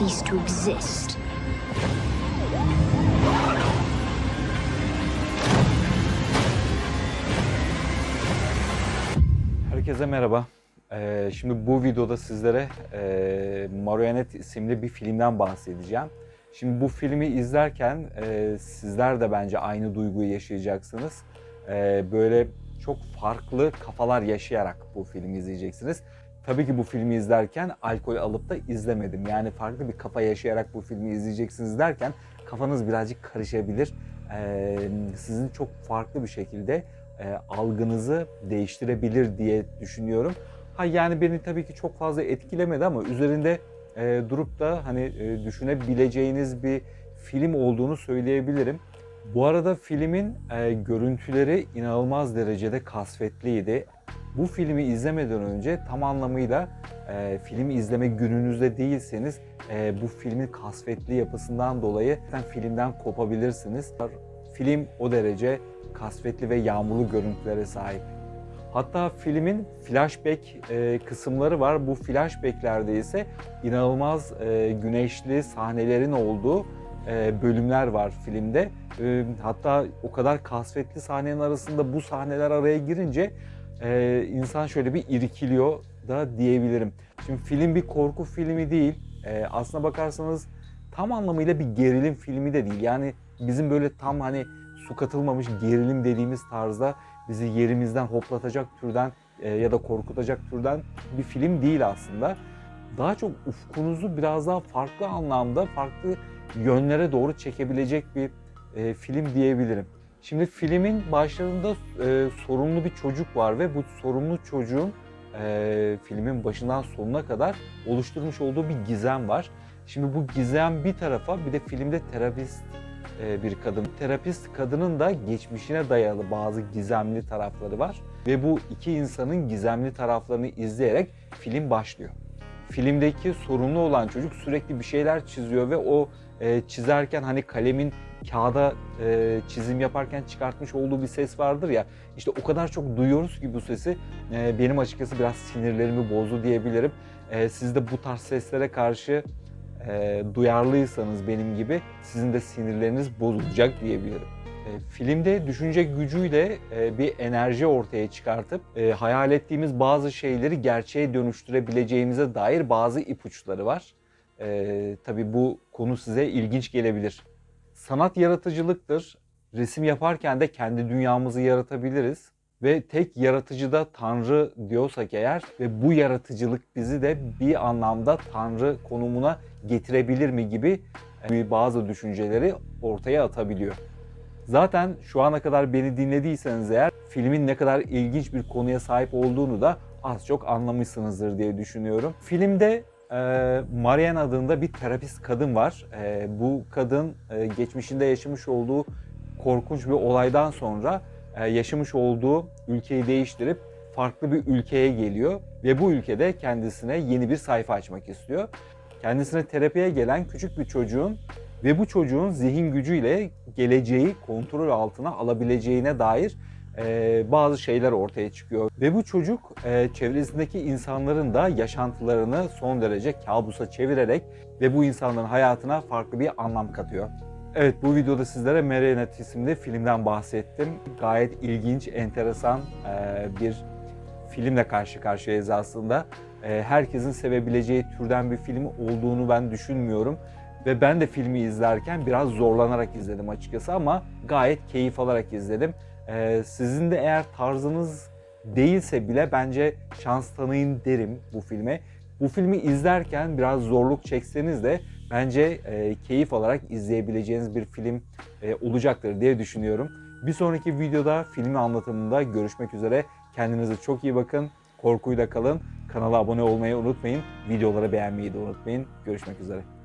exist. Herkese merhaba. Ee, şimdi bu videoda sizlere e, isimli bir filmden bahsedeceğim. Şimdi bu filmi izlerken e, sizler de bence aynı duyguyu yaşayacaksınız. E, böyle çok farklı kafalar yaşayarak bu filmi izleyeceksiniz. Tabii ki bu filmi izlerken alkol alıp da izlemedim. Yani farklı bir kafa yaşayarak bu filmi izleyeceksiniz derken kafanız birazcık karışabilir. E, sizin çok farklı bir şekilde e, algınızı değiştirebilir diye düşünüyorum. Ha yani beni tabii ki çok fazla etkilemedi ama üzerinde e, durup da hani e, düşünebileceğiniz bir film olduğunu söyleyebilirim. Bu arada filmin e, görüntüleri inanılmaz derecede kasvetliydi. Bu filmi izlemeden önce tam anlamıyla e, filmi izleme gününüzde değilseniz e, bu filmin kasvetli yapısından dolayı filmden kopabilirsiniz. Film o derece kasvetli ve yağmurlu görüntülere sahip. Hatta filmin flashback e, kısımları var. Bu flashbacklerde ise inanılmaz e, güneşli sahnelerin olduğu e, bölümler var filmde. E, hatta o kadar kasvetli sahnenin arasında bu sahneler araya girince e, insan şöyle bir irkiliyor da diyebilirim. Şimdi film bir korku filmi değil. E, aslına bakarsanız tam anlamıyla bir gerilim filmi de değil. Yani bizim böyle tam hani su katılmamış gerilim dediğimiz tarzda bizi yerimizden hoplatacak türden e, ya da korkutacak türden bir film değil aslında. Daha çok ufkunuzu biraz daha farklı anlamda, farklı yönlere doğru çekebilecek bir e, film diyebilirim. Şimdi filmin başlarında e, sorumlu bir çocuk var ve bu sorumlu çocuğun e, filmin başından sonuna kadar oluşturmuş olduğu bir gizem var. Şimdi bu gizem bir tarafa bir de filmde terapist e, bir kadın. Terapist kadının da geçmişine dayalı bazı gizemli tarafları var. Ve bu iki insanın gizemli taraflarını izleyerek film başlıyor. Filmdeki sorumlu olan çocuk sürekli bir şeyler çiziyor ve o e, çizerken hani kalemin kağıda e, çizim yaparken çıkartmış olduğu bir ses vardır ya işte o kadar çok duyuyoruz ki bu sesi e, benim açıkçası biraz sinirlerimi bozdu diyebilirim. E, siz de bu tarz seslere karşı e, duyarlıysanız benim gibi sizin de sinirleriniz bozulacak diyebilirim. E, filmde düşünce gücüyle e, bir enerji ortaya çıkartıp e, hayal ettiğimiz bazı şeyleri gerçeğe dönüştürebileceğimize dair bazı ipuçları var. E, tabii bu konu size ilginç gelebilir. Sanat yaratıcılıktır. Resim yaparken de kendi dünyamızı yaratabiliriz ve tek yaratıcıda Tanrı diyorsak eğer ve bu yaratıcılık bizi de bir anlamda Tanrı konumuna getirebilir mi gibi e, bazı düşünceleri ortaya atabiliyor. Zaten şu ana kadar beni dinlediyseniz eğer filmin ne kadar ilginç bir konuya sahip olduğunu da az çok anlamışsınızdır diye düşünüyorum. Filmde e, Marianne adında bir terapist kadın var. E, bu kadın e, geçmişinde yaşamış olduğu korkunç bir olaydan sonra e, yaşamış olduğu ülkeyi değiştirip farklı bir ülkeye geliyor ve bu ülkede kendisine yeni bir sayfa açmak istiyor. Kendisine terapiye gelen küçük bir çocuğun ve bu çocuğun zihin gücüyle geleceği kontrol altına alabileceğine dair e, bazı şeyler ortaya çıkıyor. Ve bu çocuk e, çevresindeki insanların da yaşantılarını son derece kabusa çevirerek ve bu insanların hayatına farklı bir anlam katıyor. Evet bu videoda sizlere Marionette isimli filmden bahsettim. Gayet ilginç, enteresan e, bir filmle karşı karşıyayız aslında. E, herkesin sevebileceği türden bir film olduğunu ben düşünmüyorum. Ve ben de filmi izlerken biraz zorlanarak izledim açıkçası ama gayet keyif alarak izledim. E, sizin de eğer tarzınız değilse bile bence şans tanıyın derim bu filme. Bu filmi izlerken biraz zorluk çekseniz de bence e, keyif alarak izleyebileceğiniz bir film e, olacaktır diye düşünüyorum. Bir sonraki videoda filmi anlatımında görüşmek üzere. Kendinize çok iyi bakın. Korkuyla kalın. Kanala abone olmayı unutmayın. Videoları beğenmeyi de unutmayın. Görüşmek üzere.